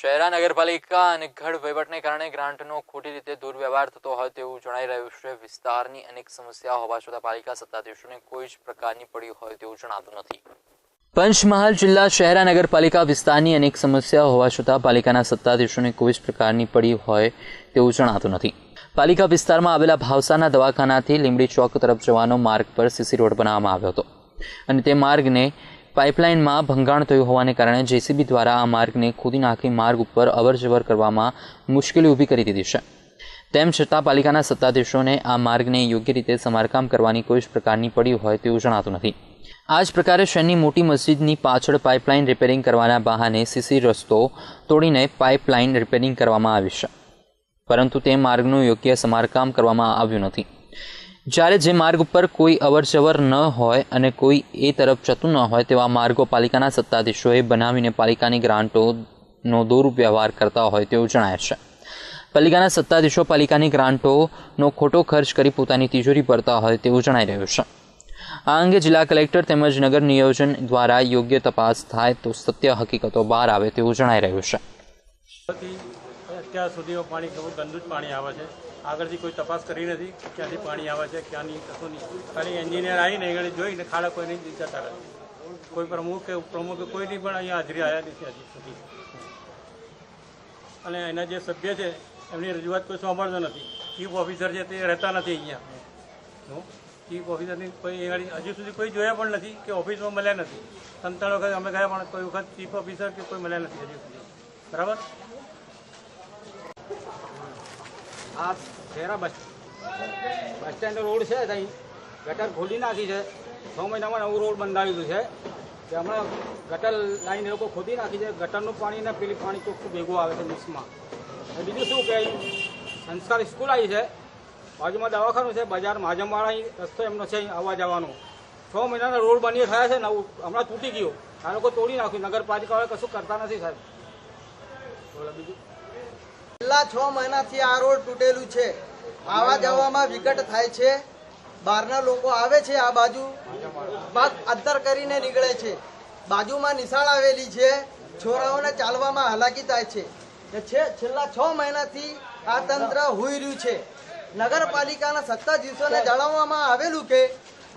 શહેરા, નગરપાલિકા અને ગઢ વહીવટને કારણે ગ્રાન્ટનો ખોટી રીતે દુર્વ્યવહાર થતો હોય તેવું જણાઈ રહ્યું છે. વિસ્તારની અનેક સમસ્યા હોવા છતાં પાલિકા સત્તાધીશોને કોઈ જ પ્રકારની પડી હોય તેવું જણાતું નથી. પંચમહાલ જિલ્લા શહેરા, નગરપાલિકા વિસ્તારની અનેક સમસ્યા હોવા છતાં પાલિકાના સત્તાધીશોને કોઈ જ પ્રકારની પડી હોય તેવું જણાતું નથી. પાલિકા વિસ્તારમાં આવેલા ભાવસાના દવાખાનાથી લીંબડી ચોક તરફ જવાનો માર્ગ પર સીસી રોડ બનાવવામાં આવ્યો હતો અને તે માર્ગને પાઇપલાઇનમાં ભંગાણ થયું હોવાને કારણે જેસીબી દ્વારા આ માર્ગને ખોદી નાખી માર્ગ ઉપર અવરજવર કરવામાં મુશ્કેલી ઊભી કરી દીધી છે. તેમ છતાં પાલિકાના સત્તાધીશોને આ માર્ગને યોગ્ય રીતે સમારકામ કરવાની કોઈ જ પ્રકારની પડી હોય તેવું જણાતું નથી. આ જ પ્રકારે શહેરની મોટી મસ્જિદની પાછળ પાઇપલાઇન રિપેરિંગ કરવાના બહાને સીસી રસ્તો તોડીને પાઇપલાઇન રિપેરિંગ કરવામાં આવી છે. પરંતુ તે માર્ગનું યોગ્ય સમારકામ કરવામાં આવ્યું નથી. જ્યારે જે માર્ગ ઉપર કોઈ અવરજવર ન હોય અને કોઈ એ તરફ જતું ન હોય તેવા માર્ગો પાલિકાના સત્તાધીશોએ બનાવીને પાલિકાની ગ્રાન્ટોનો દુર્વ્યવહાર કરતા હોય તેવું જણાય છે. પાલિકાના સત્તાધીશો પાલિકાની ગ્રાન્ટોનો ખોટો ખર્ચ કરી પોતાની તિજોરી ભરતા હોય તેવું જણાઈ રહ્યું છે. આ અંગે જિલ્લા કલેક્ટર તેમજ નગર નિયોજન દ્વારા યોગ્ય તપાસ થાય તો સત્ય હકીકતો બહાર આવે તેવું જણાઈ રહ્યું છે. અત્યાર સુધીમાં પાણી ગંદુ જ પાણી આવે છે. આગળથી કોઈ તપાસ કરી નથી ક્યાંથી પાણી આવે છે, ક્યાંની કશું નહીં ખાલી એન્જિનિયર આવીને આગળ જોઈને ખાડા કોઈ નહીં જતા રહે કોઈ પ્રમુખ કે પ્રમુખ કોઈની પણ અહીંયા હાજરી આવ્યા નથી હજી સુધી. અને એના જે સભ્ય છે, એમની રજૂઆત કોઈ સાંભળતો નથી. ચીફ ઓફિસર છે તે રહેતા નથી અહીંયા. ચીફ ઓફિસરની કોઈ હજી સુધી કોઈ જોયા પણ નથી કે ઓફિસમાં મળ્યા નથી. ત્રણ વખત અમે ગયા પણ કોઈ વખત ચીફ ઓફિસર કે કોઈ મળ્યા નથી હજી સુધી. બરાબર? આ Shehra bus bus stand road છે ત્યાં. ગટર ખોલી નાખી છે. છ મહિનામાં નવું રોડ બંધાવેલું છે. કે હમણાં ગટર લાઈન એ લોકો ખોદી નાખી છે. ગટરનું પાણી ને પેલી પાણી ચોખ્ખું ભેગું આવે છે મિક્સમાં. બીજું શું કે સંસ્કાર સ્કૂલ આવી છે. બાજુમાં દવાખાનું છે. બજાર માજમવાળા રસ્તો એમનો છે આવવા જવાનો. છ મહિનાના રોડ બની થયા છે. નવું હમણાં તૂટી ગયો. આ લોકો તોડી નાખ્યું. નગરપાલિકાવાળા કશું કરતા નથી સાહેબ. બોલો બીજું. છેલ્લા છ મહિનાથી આ રોડ તૂટેલું છે. આવા જવામાં વિકટ થાય છે. બહારના લોકો આવે છે આ બાજુ. અંતર કરીને નીકળે છે. બાજુમાં નિશાળ આવેલી છે. છોરાઓને ચાલવામાં હાલાકી થાય છે, છેલ્લા છ મહિનાથી આ તંત્ર હોઈ રહ્યું છે. નગરપાલિકાના સત્તાધીશોને જણાવવામાં આવેલું કે,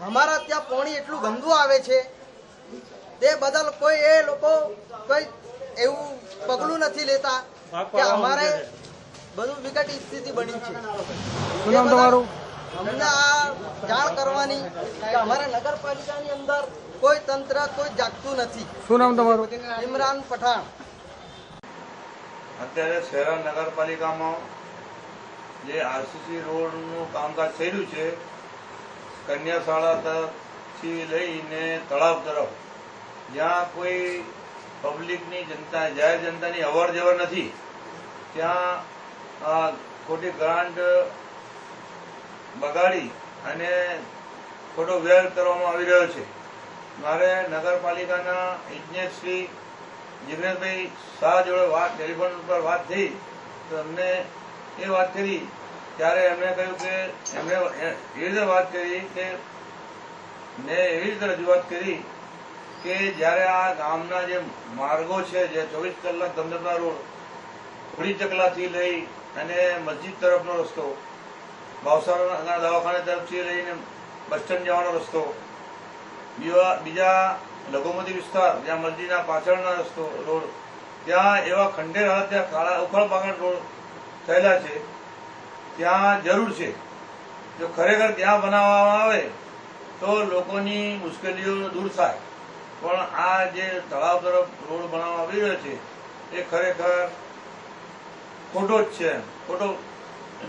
અમારા ત્યાં પાણી એટલું ગંદુ આવે છે. તે બદલ કોઈ એ લોકો કોઈ એવું પગલું નથી લેતા. કે અમારે બધું વિકટ સ્થિતિ બની છે. શું નામ તમારું? અમને આ જાણ કરવાની કે અમારા નગરપાલિકાની અંદર કોઈ તંત્ર કોઈ જાગતું નથી. શું નામ તમારું? ઇમરાન પઠાણ. અત્યારે શહેરા નગરપાલિકામાં જે આરસીસી રોડનું કામકાજ થયેલું છે કન્યા શાળા તરફથી લઈને તળાવ તરફ જ્યાં કોઈ પબ્લિકની જનતા જાહેર જનતાની અવર જવર નથી. ત્યાં ખોટી ગ્રાન્ટ બગાડી અને ખોટો વ્યય કરવામાં આવી રહ્યો છે. મારે નગરપાલિકાના ઇજનેર શ્રી જીગ્નેશભાઈ શાહ જોડે વાત ટેલિફોન ઉપર વાત થઈ, તો અમને એ વાત કરી. ત્યારે એમણે કહ્યું કે, એમણે એવી રીતે વાત કરી કે, મેં એવી રીતે રજૂઆત કરી કે જ્યારે આ ગામના જે માર્ગો છે, જે ચોવીસ કલાક ધમધમના રોડ થોડી ચકલાથી લઈ અને મસ્જિદ તરફનો રસ્તો ભાવસારના દવાખાને તરફથી લઈને બસ સ્ટેન્ડ જવાનો રસ્તો બીજા લઘુમતી વિસ્તાર, જ્યાં મસ્જિદના પાછળના રસ્તો, રોડ, ત્યાં એવા ખંડેર હાલત ત્યાં કાળા ઉખળ પાકડ રોડ થયેલા છે. ત્યાં જરૂર છે. જો ખરેખર ત્યાં બનાવવામાં આવે તો લોકોની મુશ્કેલીઓ દૂર થાય. પણ આ જે તળાવ તરફ રોડ બનાવવામાં આવી રહ્યો છે, એ ખરેખર ખોટો જ છે. ખોટો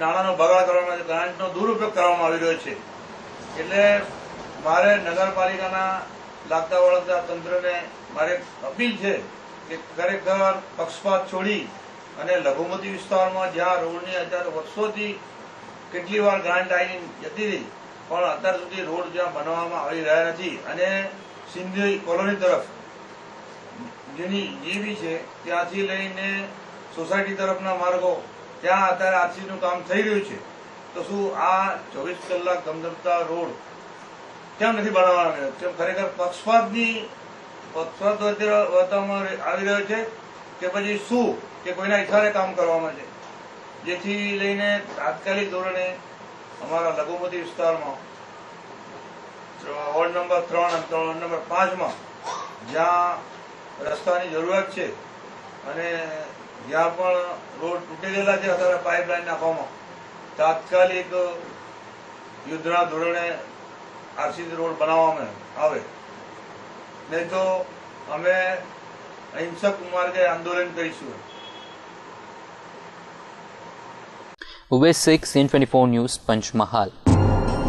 નાણાંનો બગાડ કરવામાં ગ્રાન્ટનો દુરુપયોગ કરવામાં આવી રહ્યો છે. એટલે મારે નગરપાલિકાના લાગતા વળગતા તંત્રને મારે અપીલ છે કે ખરેખર પક્ષપાત છોડી અને લઘુમતી વિસ્તારમાં જ્યાં રોડની અત્યારે વર્ષોથી કેટલી વાર ગ્રાન્ટ આવી જતી રહી, પણ અત્યાર સુધી રોડ જ્યાં બનાવવામાં આવી રહ્યા નથી અને સિંધી કોલોની તરફ જેની જીવી છે ત્યાંથી લઈને સોસાયટી તરફના માર્ગો ત્યાં અત્યારે આરસીનું કામ થઈ રહ્યું છે. તો શું આ ચોવીસ કલાક ગમધમતા રોડ કેમ નથી બનાવવાના? કેમ ખરેખર પક્ષપાતની, પક્ષપાત વર્તવામાં આવી રહ્યો છે કે પછી શું? કે કોઈના ઇશારે કામ કરવામાં છે? જેથી લઈને તાત્કાલિક ધોરણે અમારા લઘુમતી વિસ્તારમાં વોર્ડ નંબર ત્રણ અને વોર્ડ નંબર પાંચમાં જ્યાં રસ્તાની જરૂરિયાત છે અને જ્યાં પણ રોડ તૂટી ગયેલા છે અત્યારે પાઇપલાઇન નાખવામાં તાત્કાલિક યુદ્ધના ધોરણે આરસીસી રોડ બનાવવામાં આવે. નહીં તો અમે અહિંસક માર્ગે આંદોલન કરીશું. Uvesh Shaikh scene twenty four news, Panchmahal.